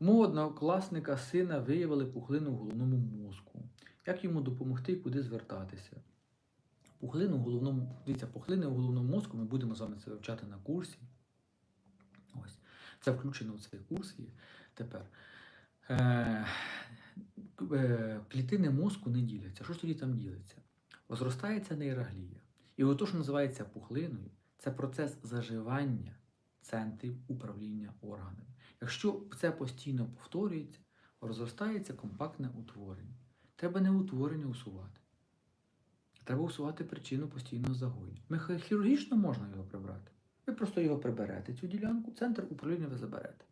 Мого однокласника сина виявили пухлину в головному мозку. Як йому допомогти і куди звертатися? Пухлину в головному, дивіться, пухлини в головному мозку ми будемо з вами це вивчати на курсі. Ось. Це включено в цей курс є. Тепер. Е, е, клітини мозку не діляться. Що ж тоді там ділиться? Розростається нейроглія. І от то, що називається пухлиною, це процес заживання центрів управління органами. Якщо це постійно повторюється, розростається компактне утворення. Треба не утворення усувати. Треба усувати причину постійного. Меха- Хірургічно можна його прибрати. Ви просто його приберете, цю ділянку, центр управління ви заберете.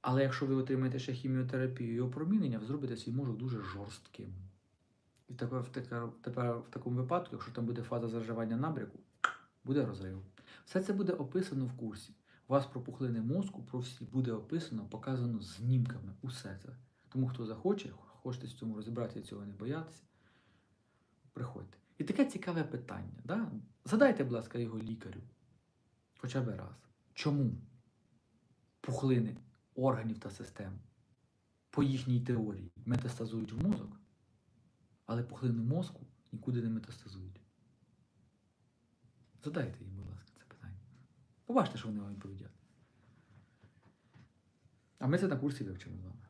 Але якщо ви отримаєте ще хіміотерапію і опромінення, ви зробите свій мозок дуже жорстким. І тепер, в така- тепер в такому випадку, якщо там буде фаза заживання набряку, буде розрив. Все це буде описано в курсі. У вас про пухлини мозку, про буде описано, показано знімками. Усе це. Тому хто захоче, хочете в цьому розібратися цього не боятися, приходьте. І таке цікаве питання. Да? Задайте, будь ласка, його лікарю. Хоча б раз. Чому пухлини органів та систем по їхній теорії метастазують в мозок, але пухлини мозку нікуди не метастазують? Задайте їм, будь ласка, це питання. Побачите, що вони вам відповідять. А ми це на курсі вивчимо з вами.